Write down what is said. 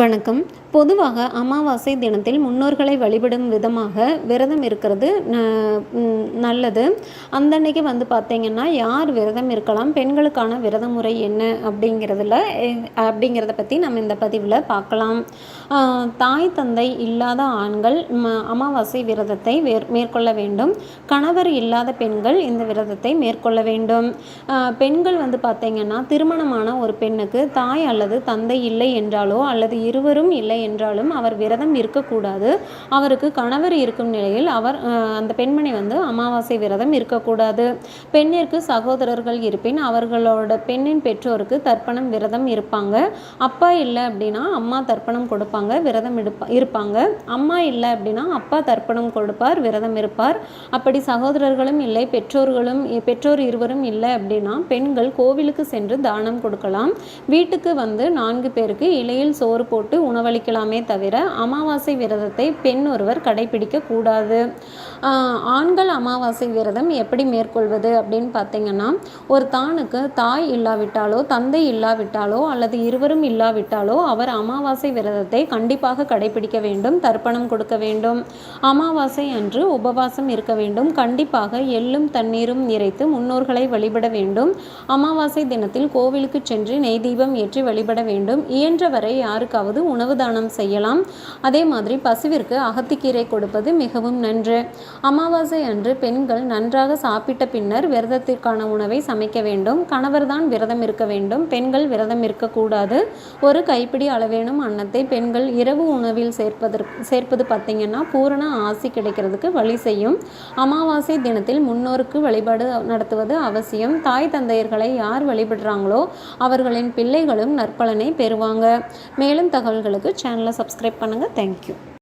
வணக்கம். பொதுவாக அமாவாசை தினத்தில் முன்னோர்களை வழிபடும் விதமாக விரதம் இருக்கிறது நல்லது. அந்த அன்னைக்கு வந்து பார்த்திங்கன்னா யார் விரதம் இருக்கலாம் பெண்களுக்கான விரத முறை என்ன அப்படிங்கிறதுல அப்படிங்கிறத பற்றி நம்ம இந்த பதிவில் பார்க்கலாம் தாய் தந்தை இல்லாத ஆண்கள் அமாவாசை விரதத்தை மேற்கொள்ள வேண்டும். கணவர் இல்லாத பெண்கள் இந்த விரதத்தை மேற்கொள்ள வேண்டும். பெண்கள் வந்து பார்த்திங்கன்னா திருமணமான ஒரு பெண்ணுக்கு தாய் அல்லது தந்தை இல்லை என்றாலோ அல்லது இருவரும் இல்லை என்றாலும் அவர் விரதம் இருக்கக்கூடாது. அவருக்கு கணவர் இருக்கும் நிலையில் அவர் அந்த பெண்மணி வந்து அமாவாசை விரதம் இருக்கக்கூடாது. பெண்ணிற்கு சகோதரர்கள் இருப்பின் அவர்களோட பெண்ணின் பெற்றோருக்கு தர்ப்பணம் விரதம் இருப்பாங்க. அப்பா இல்லை அப்படின்னா அம்மா தர்ப்பணம் கொடுப்பாங்க விரதம் எடுப்பா இருப்பாங்க. அம்மா இல்லை அப்படின்னா அப்பா தர்ப்பணம் கொடுப்பார் விரதம் இருப்பார். அப்படி சகோதரர்களும் இல்லை பெற்றோர்களும் பெற்றோர் இருவரும் இல்லை அப்படின்னா பெண்கள் கோவிலுக்கு சென்று தானம் கொடுக்கலாம். வீட்டுக்கு வந்து நான்கு பேருக்கு இலையில் சோறு போட்டு உணவளிக்கலாமே தவிர அமாவாசை விரதத்தை பெண் ஒருவர் கடைபிடிக்க கூடாது. ஆண்கள் அமாவாசை விரதம் எப்படி மேற்கொள்வது அப்படின்னு பார்த்தீங்கன்னா ஒரு தானுக்கு தாய் இல்லாவிட்டாலோ தந்தை இல்லாவிட்டாலோ அல்லது இருவரும் இல்லாவிட்டாலோ அவர் அமாவாசை விரதத்தை கண்டிப்பாக கடைபிடிக்க வேண்டும் தர்ப்பணம் கொடுக்க வேண்டும். அமாவாசை அன்று உபவாசம் இருக்க வேண்டும். கண்டிப்பாக எள்ளும் தண்ணீரும் நிறைத்து முன்னோர்களை வழிபட வேண்டும். அமாவாசை தினத்தில் கோவிலுக்கு சென்று நெய் தீபம் ஏற்றி வழிபட வேண்டும். இயன்றவரை யாருக்காவது உணவு தானம் செய்யலாம். அதே மாதிரி பசுவிற்கு அகத்திக்கீரை கொடுப்பது மிகவும் நன்று. அமாவாசை அன்று பெண்கள் நன்றாக சாப்பிட்ட பின்னர் விரதத்திற்கான உணவை சமைக்க வேண்டும். கணவர்தான் விரதம் இருக்க வேண்டும். பெண்கள் விரதம் இருக்கக்கூடாது ஒரு கைப்பிடி அளவேனும் அன்னத்தை பெண்கள் இரவு உணவில் சேர்ப்பதற்கு சேர்ப்பது பார்த்திங்கன்னா பூரண ஆசி கிடைக்கிறதுக்கு வழி செய்யும். அமாவாசை தினத்தில் முன்னோருக்கு வழிபாடு நடத்துவது அவசியம். தாய் தந்தையர்களை யார் வழிபடுறாங்களோ அவர்களின் பிள்ளைகளும் நற்பலனை பெறுவாங்க. மேலும் மேலும் தகவல்களுக்கு சேனலை சப்ஸ்கிரைப் பண்ணுங்கள் தேங்க்யூ